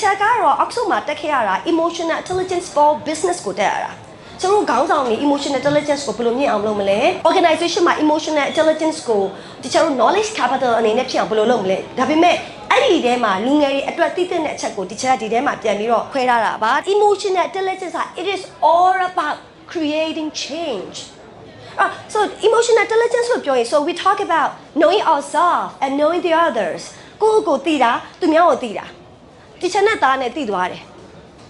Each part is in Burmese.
ချက်ကတော့ Oxford မှာတက်ခဲ့ရတာ emotional intelligence for business ကိုတက်ရတာကျွန်တော်တို့ခေါင်းဆောင်တွေ emotional intelligence ကိုဘယ်လိုမြင့်အောင်လုပ်မလဲ organization မှာ emotional intelligence ကိုဒီကျွန်တော်တို့ knowledge capital အနေနဲ့ဖြစ်အောင်ဘယ်လိုလုပ်မလဲဒါပေမဲ့အဲ့ဒီထဲမှာလူငယ်တွေအတွက်သိတဲ့အချက်ကိုဒီချက်ကဒီထဲမှာပြန်ပြီးတော့ခွဲထားတာပါ emotional intelligence ဟာ it is all about creating change Uh, so emotional intelligence လို့ပြောရင် so we talk about knowing ourselves and knowing the others ကိုယ့်ကိုယ်သိတာသူများကိုသိတာ ဒီချက်နဲ့သားနဲ့သိသွားတယ်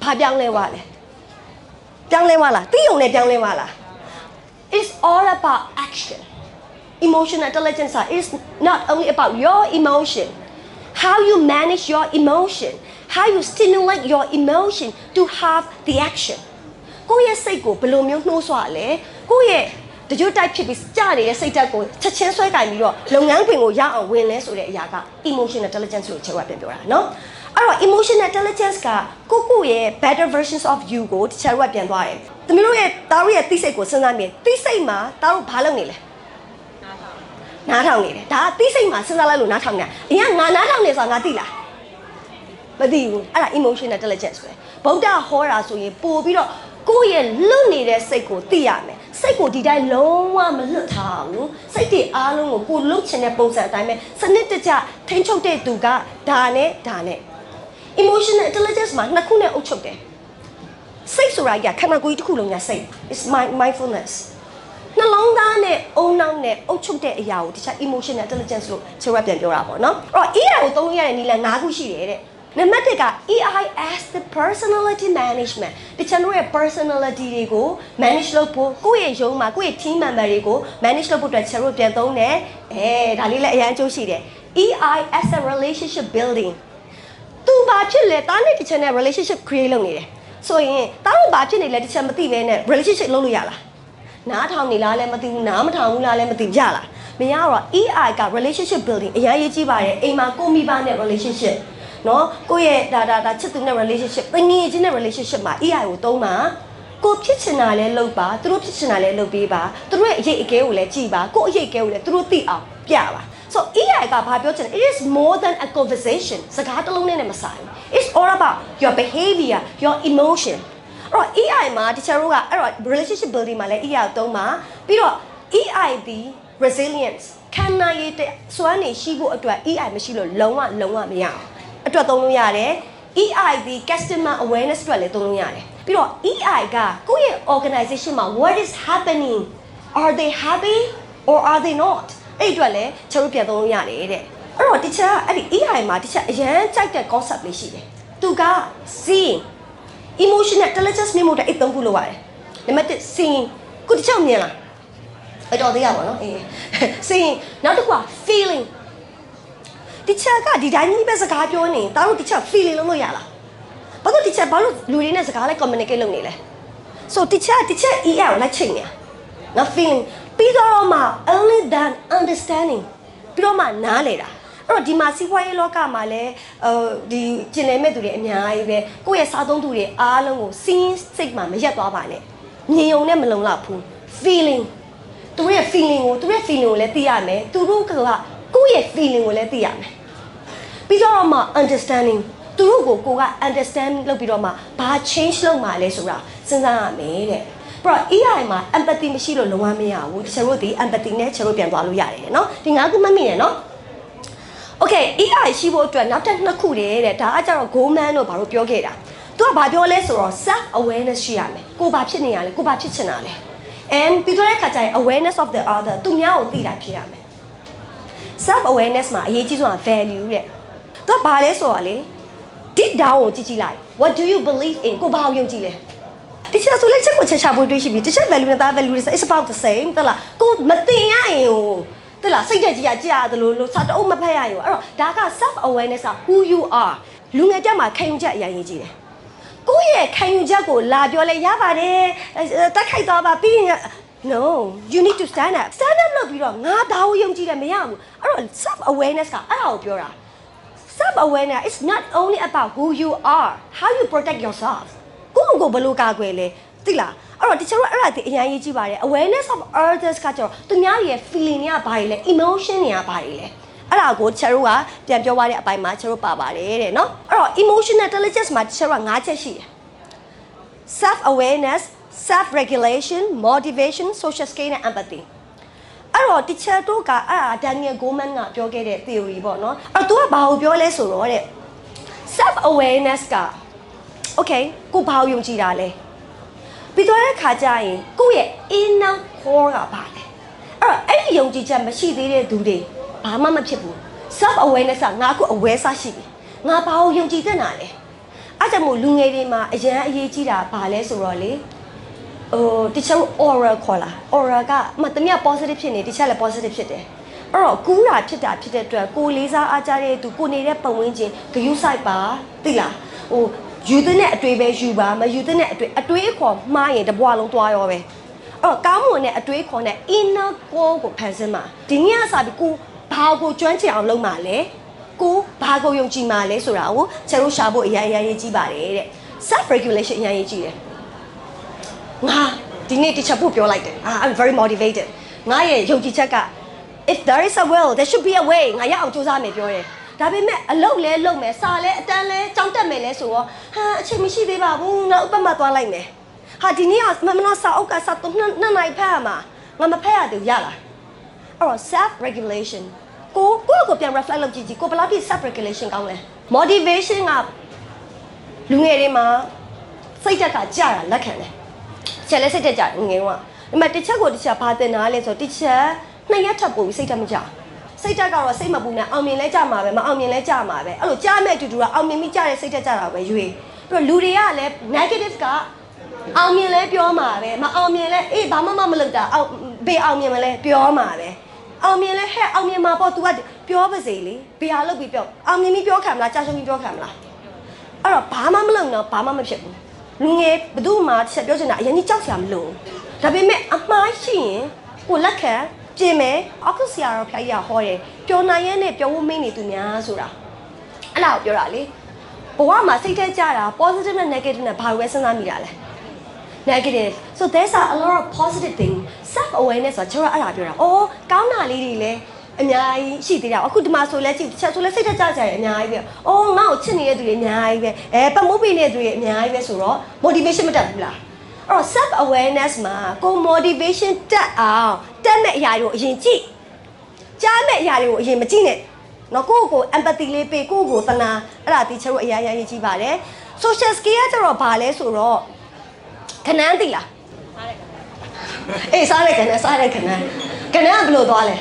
ဘာပြောင်းလဲသွားလဲပြောင်းလဲသွားလားသိုံနဲ့ပြောင်းလဲသွားလား it's all about action emotional intelligence is not only about your emotion how you manage your emotion how you stimulate your emotion to have the action ကိုယ့်ရဲ့စိတ်ကိုဘယ်လိုမျိုးနှိုးဆွလဲကိုယ့်ရဲ့တကြွတိုက်ဖြစ်ပြီးကြာနေတဲ့စိတ်ဓာတ်ကိုချက်ချင်းဆွဲကင်ပြီးတော့လုပ်ငန်းခွင်ကိုရအောင်ဝင်လဲဆိုတဲ့အရာက emotional intelligence လို့ကျွန်တော်ကပြန်ပြောတာเนาะ အဲ့တော့ emotional intelligence ကကိုကိုရဲ့ better versions of you ကိုတခြားတို့ကပြန်သွားတယ်။သမီးတို့ရဲ့တားတို့ရဲ့သိစိတ်ကိုစဉ်းစားမြင်သိစိတ်မှာတားတို့ဘာလုပ်နေလဲ။နားထောင်နေတယ်။ဒါကသိစိတ်မှာစဉ်းစားလိုက်လို့နားထောင်နေတာ။အရင်ကငါနားထောင်နေဆိုတာငါသိလား။မသိဘူး။အဲ့ဒါ emotional intelligence ပဲ။ဗုဒ္ဓဟောတာဆိုရင်ပို့ပြီးတော့ကိုယ့်ရဲ့လွတ်နေတဲ့စိတ်ကိုသိရမယ်စိတ်ကိုဒီတိုင်းလုံးဝမလွတ်ထားဘူးစိတ်တွေအားလုံးကိုကိုလွတ်ချင်တဲ့ပုံစံအတိုင်းပဲစနစ်တကျထိန်းချုပ်တဲ့သူကဒါနဲ့ဒါနဲ့ emotional intelligence မှာနှစ်ခုနဲ့အုပ်ချုပ်တယ်စိတ်ဆိုတာကခန္ဓာကိုယ်ကြီးတစ်ခုလုံးညာစိတ် is my mindfulness နှလုံးသားနဲ့အုံနောက်နဲ့အုပ်ချုပ်တဲ့အရာကိုတခြား emotional intelligence လို့ကျွန်တော်ပြန်ပြောတာပေါ့နော်အဲ့တော့ EI ကိုသုံးလို့ရတဲ့နည်းလမ်း၅ခုရှိတယ်တဲ့နံပါတ်1က EI as the personality management တခြားတို့ရဲ့ personality တွေကို manage လုပ်ဖို့ကိုယ့်ရဲ့ရုံးမှာကိုယ့်ရဲ့ team member တွေကို manage လုပ်ဖို့အတွက်ကျွန်တော်တို့ပြန်သုံးတယ်အဲဒါလေးလည်းအရင်အကျိုးရှိတယ် EI as a relationship building သူ ဘာဖြစ်လဲတားနဲ့တချင်နဲ့ relationship create လုပ်နေတယ်ဆိုရင်တားတို့ဘာဖြစ်နေလဲတချင်မသိဘဲနဲ့ relationship လုပ်လို့ရလားနားထောင်နေလားလည်းမသိဘူးနားမထောင်ဘူးလားလည်းမသိဘူးရလားမရတော့ EI က relationship building အရင်ရေးကြည့်ပါတယ်အိမ်မှာကိုမိဘနဲ့ relationship နော်ကိုယ့်ရဲ့ဒါဒါဒါချစ်သူနဲ့ relationship တငယ်ချင်းနဲ့ relationship မှာ EI ကိုသုံးပါကိုဖြစ်ချင်တာလဲလုပ်ပါသူတို့ဖြစ်ချင်တာလဲလုပ်ပေးပါသူတို့ရဲ့အရေးအကဲကိုလည်းကြည်ပါကိုယ့်အရေးအကဲကိုလည်းသူတို့သိအောင်ပြပါ so EI ကဘာပြောချင်လဲ it is more than a conversation စကားတစ်လုံးနဲ့မဆိုင်ဘူး it's all about your behavior your emotion အဲ့တော့ EI မှာတခြားတို့ကအဲ့တော့ relationship building မှာလည်း EI ကိုသုံးပါပြီးတော့ EI ဒီ resilience ခံနိုင်ရတဲ့စွမ်းနေရှိဖို့အတွက် EI မရှိလို့လုံးဝလုံးဝမရအောင်အတွက်သုံးလို့ရတယ် EI ဒီ customer awareness အတွက်လည်းသုံးလို့ရတယ်ပြီးတော့ EI ကကိုယ့်ရဲ့ organization မှာ what is happening are they happy or are they not အဲ့အတွက်လည်းကျွန်တော်ပြန်သုံးလို့ရတယ်တဲ့အဲ့တော့တခြားအဲ့ဒီ EI မှာတခြားအရန်ကြိုက်တဲ့ concept လေးရှိတယ်သူက seeing emotional intelligence မြင်ဖို့အတွက်အဲ့သုံးခုလိုရတယ်နံပါတ်1 seeing ကိုတခြားမြင်လားအဲ့တော့တရားပါနော်အေး seeing နောက်တစ်ခုက feeling တခြားကဒီတိုင်းကြီးပဲစကားပြောနေတာတို့တခြား feeling လုပ်လို့ရလားဘာလို့တခြားဘာလို့လူတွေနဲ့စကားလဲ communicate လုပ်နေလဲ so တခြားတခြား EI ကိုလိုက်ချိန်နေတာနော် feeling ပြီးတော့မှ only than understanding ပြီးတော့မှနားလေတာအဲ့တော့ဒီမှာစီးပွားရေးလောကမှာလည်းဟိုဒီကျင်လည်မဲ့သူတွေအများကြီးပဲကိုယ့်ရဲ့စားသုံးသူတွေအားလုံးကိုစီးစိတ်မှမရက်သွားပါနဲ့မြင်ုံနဲ့မလုံလောက်ဘူး feeling သူတို့ရဲ့ feeling ကိုသူတို့ရဲ့ feeling ကိုလည်းသိရမယ်သူတို့ကကိုယ့်ရဲ့ feeling ကိုလည်းသိရမယ်ပြီးတော့မှ understanding သူတို့ကိုကိုက understand လုပ်ပြီးတော့မှဘာ change လုပ်မှာလဲဆိုတာစဉ်းစားရမယ်တဲ့ ပြီးတော့ EI မှာ empathy မရှိလို့လုံးဝမရဘူးတချို့တို့ဒီ empathy နဲ့တချို့တို့ပြန်သွားလို့ရတယ်เนาะဒီငါးခုမှတ်မိတယ်เนาะ Okay EI ရှိဖို့အတွက်နောက်ထပ်နှစ်ခုတည်းတဲ့ဒါကကြတော့ Goldman တို့ဘာလို့ပြောခဲ့တာသူကဘာပြောလဲဆိုတော့ self awareness ရှိရမယ်ကိုဘာဖြစ်နေရလဲကိုဘာဖြစ်ချင်တာလဲ and ပြီးတော့တဲ့ခါကျရင် awareness of the other သူများကိုသိတာဖြစ်ရမယ် self awareness မှာအရေးကြီးဆုံးက value တဲ့သူကဘာလဲဆိုတော့လေ deep down ကိုကြည့်ကြည့်လိုက် what do you believe in ကိုဘာကိုယုံကြည်လဲ တခြားဆိုလည်းချက်ကိုချက်ချပွေးတွေးရှိပြီတခြား value နဲ့သား value တွေ is about the same တလားကိုမသိရရင်ဟိုတလားစိတ်တက်ကြီးကကြာတယ်လို့လို့စာတအုပ်မဖတ်ရရင်အဲ့တော့ဒါက self awareness က who you are လူငယ်တက်မှာခံယူချက်အရင်ရေးကြည့်တယ်ကိုယ့်ရဲ့ခံယူချက်ကိုလာပြောလဲရပါတယ်တက်ခိုက်သွားပါပြီးရင် no you need to stand up stand up လုပ်ပြီးတော့ငါဒါကိုယုံကြည်တယ်မရဘူးအဲ့တော့ self awareness ကအဲ့ဒါကိုပြောတာ self awareness is not only about who you are how you protect yourself ကိုယ့်ကိုယ်ဘယ်လိုကာကွယ်လဲသိလားအဲ့တော့တချို့အဲ့ဒါဒီအရင်ရေးကြည့်ပါတယ် awareness of others ကကျတော့သူများရဲ့ feeling တွေကဘာတွေလဲ emotion တွေကဘာတွေလဲအဲ့ဒါကိုတချို့ကပြန်ပြောသွားတဲ့အပိုင်းမှာတချို့ပါပါတယ်တဲ့နော်အဲ့တော့ emotional intelligence မှာတချို့က၅ချက်ရှိတယ် self awareness self regulation motivation social skill နဲ့ empathy အဲ့တော့ teacher တို့ကအဲ့ဒါ Daniel Goleman ကပြောခဲ့တဲ့ theory ပေါ့နော်အဲ့တော့ तू ကဘာကိုပြောလဲဆိုတော့တဲ့ self awareness က okay ကိုဘာကိုယုံကြည်တာလဲပြီးတော့တဲ့ခါကျရင်ကိုယ့်ရဲ့ inner core ကဘာလဲအဲ့တော့အဲ့ဒီယုံကြည်ချက်မရှိသေးတဲ့သူတွေဘာမှမဖြစ်ဘူး self awareness ကငါအခု aware စရှိပြီငါဘာကိုယုံကြည်တဲ့နာလဲအဲ့ကြောင့်မို့လူငယ်တွေမှာအရန်အရေးကြီးတာဘာလဲဆိုတော့လေဟိုတချို့ aura ခေါ်လာ aura ကမတမီး positive ဖြစ်နေတချို့လည်း positive ဖြစ်တယ်အဲ့တော့ကူးတာဖြစ်တာဖြစ်တဲ့အတွက်ကိုလေးစားအားကြတဲ့သူကိုနေတဲ့ပတ်ဝန်းကျင်ဂယုစိုက်ပါသိလားဟို ယူတဲ့အတွေ့ပဲယူပါမယူတဲ့အတွေ့အတွေ့အခေါ်မှားရင်တဘွားလုံးသွားရောပဲအဲ့တော့ကောင်းမွန်တဲ့အတွေ့အခေါ်နဲ့ inner core ကိုဖန်ဆင်းမှာဒီနေ့ကစပြီးကိုဘာကိုကျွမ်းကျင်အောင်လုပ်မှာလဲကိုဘာကိုယုံကြည်မှာလဲဆိုတာကိုကျတို့ရှာဖို့အရင်အရင်ရေးကြည့်ပါတယ်တဲ့ self regulation အရင်ရေးကြည့်တယ်ငါဒီနေ့ teacher ပို့ပြောလိုက်တယ်အာ I'm very motivated ငါရဲ့ယုံကြည်ချက်က if there is a will there should be a way ငါရအောင်စူးစမ်းမယ်ပြောတယ် ဒါပေမဲ့အလုပ်လဲလုပ်မယ်စာလဲအတန်းလဲကြောင်းတက်မယ်လဲဆိုတော့ဟာအချိန်မရှိသေးပါဘူးနောက်အပတ်မှသွားလိုက်မယ်ဟာဒီနေ့ကမမနော်စာအုပ်ကစာတော့နှစ်နှစ်နိုင်ဖတ်ရမှာငါမဖတ်ရသေးဘူးရလားအဲ့တော့ self regulation ကိုကိုယ့်ကိုပြန် reflect လုပ်ကြည့်ကြည့်ကိုဘယ်လောက်ထိ self regulation ကောင်းလဲ motivation ကလူငယ်တွေမှာစိတ်ဓာတ်ကကြာတာလက်ခံတယ်ချက်လဲစိတ်တက်ကြတယ်ငယ်တော့ဒီမှာတစ်ချက်ကိုတစ်ချက်ဘာတင်တာလဲဆိုတော့တစ်ချက်နှစ်ရက်ထပ်ပို့ပြီးစိတ်တက်မကြ စိတ်တက်ကတော့စိတ်မပူနဲ့အောင်မြင်လဲကြမှာပဲမအောင်မြင်လဲကြမှာပဲအဲ့လိုကြားမဲ့အတူတူကအောင်မြင်ပြီးကြတဲ့စိတ်တက်ကြတာပဲရွေးပြီးတော့လူတွေကလည်း negative ကအောင်မြင်လဲပြောမှာပဲမအောင်မြင်လဲအေးဘာမှမမလုပ်တာအောင်ဘေးအောင်မြင်မလဲပြောမှာပဲအောင်မြင်လဲဟဲ့အောင်မြင်မှာပေါ့ तू ကပြောပါစေလေဘေးဟာလုပ်ပြီးပြောအောင်မြင်ပြီးပြောခံမလားကြာရှုံးပြီးပြောခံမလားအဲ့တော့ဘာမှမလုပ်တော့ဘာမှမဖြစ်ဘူးလူငယ်ဘယ်သူမှချက်ပြောချင်တာအရင်ကြီးကြောက်စရာမလိုဘူးဒါပေမဲ့အမှားရှိရင်ကိုလက်ခံ ပြင်မယ်အခုဆရာတော်ဖျားကြီးကဟောတယ်ပျော်နိုင်ရဲ့နဲ့ပျော်ဖို့မင်းနေသူများဆိုတာအဲ့ဒါကိုပြောတာလေဘဝမှာစိတ်ထဲကြတာ positive နဲ့ negative နဲ့ဘာလို့ပဲစဉ်းစားမိတာလဲ negative so there's a, a lot of positive thing self awareness ဆိုတော့ကျွန်တော်အဲ့ဒါပြောတာအော်ကောင်းတာလေးတွေလည်းအများကြီးရှိသေးတာအခုဒီမှာဆိုလဲကြည့်တစ်ချက်ဆိုလဲစိတ်သက်ကြကြရအများကြီးပဲ။အော်ငါ့ကိုချစ်နေတဲ့သူတွေအများကြီးပဲ။အဲပတ်မိုးပေးနေတဲ့သူတွေအများကြီးပဲဆိုတော့ motivation မတက်ဘူးလား။အဲ့တော့ self awareness မှာကို motivation တက်အောင် တက်မဲ့အရာတွေကိုအရင်ကြည့်။ကြားမဲ့အရာတွေကိုအရင်မကြည့်နဲ့။နော်ကိုယ့်ကိုယ် empathy လေးပေးကိုယ့်ကိုယ်သနာအဲ့ဒါတီချာတို့အရာရာရေးကြည့်ပါတယ်။ social skill ကကျတော့ဘာလဲဆိုတော့ခဏန်းသိလားအေးစားတဲ့ခဏန်းစားတဲ့ခဏန်းခဏန်းကဘယ်လိုသွားလဲ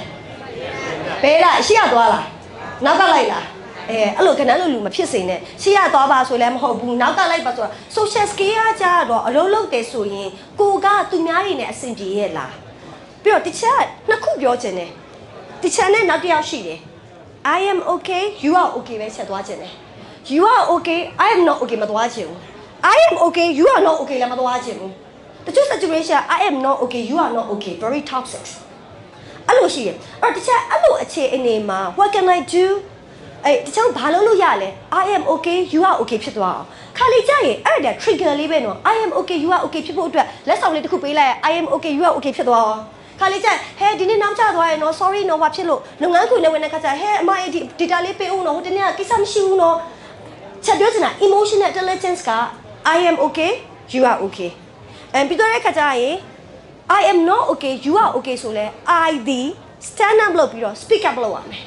ဘဲလားရှေ့ကသွားလားနောက်ကလိုက်လားအဲအဲ့လိုခဏန်းလိုလူမဖြစ်စေနဲ့ရှေ့ကသွားပါဆိုလည်းမဟုတ်ဘူးနောက်ကလိုက်ပါဆိုတော့ social skill ကကြတော့အလုံးလုံးတယ်ဆိုရင်ကိုကသူများတွေနဲ့အဆင်ပြေရဲ့လား ပြီးတော့တခြားနှစ်ခုပြောချင်တယ်တခြားနဲ့နောက်တစ်ယောက်ရှိတယ် I am okay you are okay ပဲချက်သွားချင်တယ် you are okay I am not okay မသွားချင်ဘူး I am okay you are not okay လည်းမသွားချင်ဘူးတချို့ situation I am not okay you are not okay very toxic အဲ့လိုရှိရအဲ့တော့တခြားအဲ့လိုအခြေအနေမှာ what can I do အဲ့တခြားဘာလုပ်လို့ရလဲ I am okay you are okay ဖြစ်သွားအောင်ခါလေကြရင်အဲ့ဒါ trigger လေးပဲနော် I am okay you are okay ဖြစ်ဖို့အတွက်လက်ဆောင်လေးတစ်ခုပေးလိုက် I am okay you are okay ဖြစ်သွားအောင် ခါလေးကျဟဲဒီနေ့နောက်ကျသွားရင်နော် sorry နော်ဘာဖြစ်လို့လုပ်ငန်းခွင်နဲ့ဝင်တဲ့ခါကျဟဲအမအဲ့ဒီ data လေးပေးဦးနော်ဟိုတနေ့ကကိစ္စမရှိဘူးနော်ချက်ပြောချင်တာ emotional intelligence က I am okay you are okay အဲပြီးတော့တဲ့ခါကျရင် I am not okay you are okay ဆိုလဲ I ဒီ stand up လုပ်ပြီးတော့ speak up လုပ်ရမယ်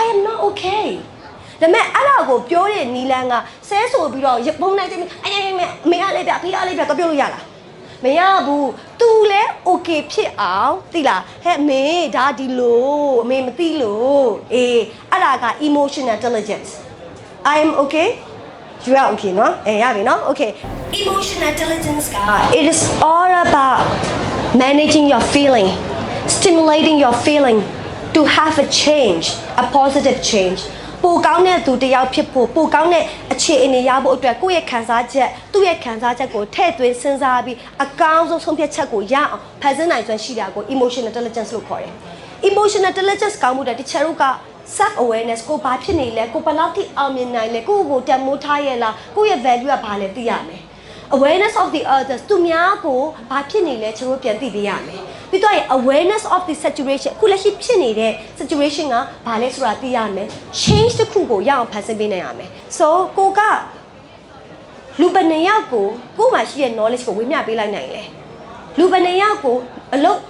I am not okay ဒါပေမဲ့အဲ့ဒါကိုပြောတဲ့နီလန်းကဆဲဆိုပြီးတော့ပုံနိုင်တယ်အေးမေမေရလေးပြဖေးရလေးပြတော့ပြောလို့ရလား မရဘူး तू လဲ okay ဖြစ်အောင်သိလားဟဲ့မေဒါဒီလိုအမေမသိလို့အေးအဲ့ဒါက emotional intelligence I am okay you are okay နော်အေးရပြီနော် okay emotional intelligence က it is all about managing your feeling stimulating your feeling to have a change a positive change ပိုကောင်းတဲ့သူတစ်ယောက်ဖြစ်ဖို့ပိုကောင်းတဲ့အခြေအနေရဖို့အတွက်ကိုယ့်ရဲ့ခံစားချက်သူ့ရဲ့ခံစားချက်ကိုထည့်သွင်းစဉ်းစားပြီးအကောင်းဆုံးဆုံးဖြတ်ချက်ကိုရအောင်ဖန်ဆင်းနိုင်စွမ်းရှိတာကို emotional intelligence လို့ခေါ်တယ် emotional intelligence ကောင်းမှုတဲ့တချို့က self awareness ကိုဘာဖြစ်နေလဲကိုဘယ်လောက်ထိအောင်မြင်နိုင်လဲကိုယ့်ကိုတန်မိုးထားရဲ့လားကိုယ့်ရဲ့ value ကဘာလဲသိရမယ် awareness of the others သူများကိုဘာဖြစ်နေလဲကျွန်တော်ပြန်သိပေးရမယ် ပြီးတော့ရင် awareness of the situation အခုလက်ရှိဖြစ်နေတဲ့ situation ကဘာလဲဆိုတာသိရမယ် change တစ်ခုကိုရအောင်ဖန်ဆင်းပေးနိုင်ရမယ် so ကိုကလူပနေယောက်ကိုကို့မှာရှိတဲ့ knowledge ကိုဝေမျှပေးလိုက်နိုင်လေလူပနေယောက်ကိုအလုပ်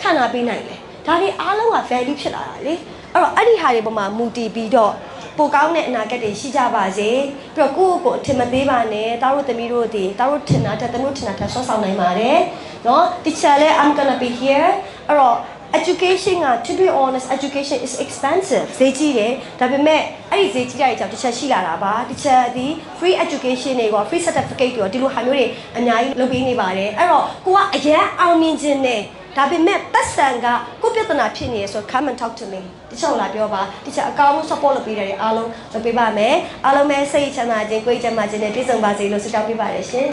ခံနာပေးနိုင်လေဒါတွေအားလုံးက value ဖြစ်လာတာလေအဲ့တော့အဲ့ဒီဟာတွေပေါ်မှာမူတည်ပြီးတော့ ပိုကောင်းတဲ့အနာဂတ်တွေရှိကြပါစေပြီးတော့ကိုယ့်ကိုယ်အထင်မသေးပါနဲ့တအားတို့သမီးတို့တွေတအားတို့ထင်တာထက်သမီးတို့ထင်တာထက်ဆွတ်ဆောင်နိုင်ပါတယ်နော်တီချာလဲ I'm gonna be here အဲ့တော့ education က to be honest education is expensive ဈေးကြီးတယ်ဒါပေမဲ့အဲ့ဒီဈေးကြီးတဲ့အကြောင်းတစ်ချက်ရှိလာတာပါတစ်ချက်ဒီ free education တွေက free certificate တွေဒီလိုဟာမျိုးတွေအများကြီးလုပ်ပေးနေပါတယ်အဲ့တော့ကိုကအရင်အောင်မြင်ခြင်းနဲ့ ဒါပေမဲ့ပတ်စံကကိုပြဿနာဖြစ်နေရဆို come and talk to me တချို့လာပြောပါတချို့အကောင်းဆုံး support လုပ်ပေးတယ်အားလုံးလုပ်ပေးပါမယ်အားလုံးပဲစိတ်ချမ်းသာခြင်းကိုယ်ချမ်းသာခြင်းနဲ့ပြည့်စုံပါစေလို့ဆုတောင်းပေးပါတယ်ရှင်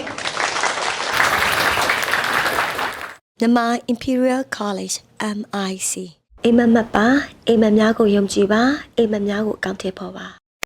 မြန်မာ Imperial College MIC အိမ်မက်မက်ပါအိမ်မက်များကိုယုံကြည်ပါအိမ်မက်များကိုအကောင့်ထည့်ဖို့ပါ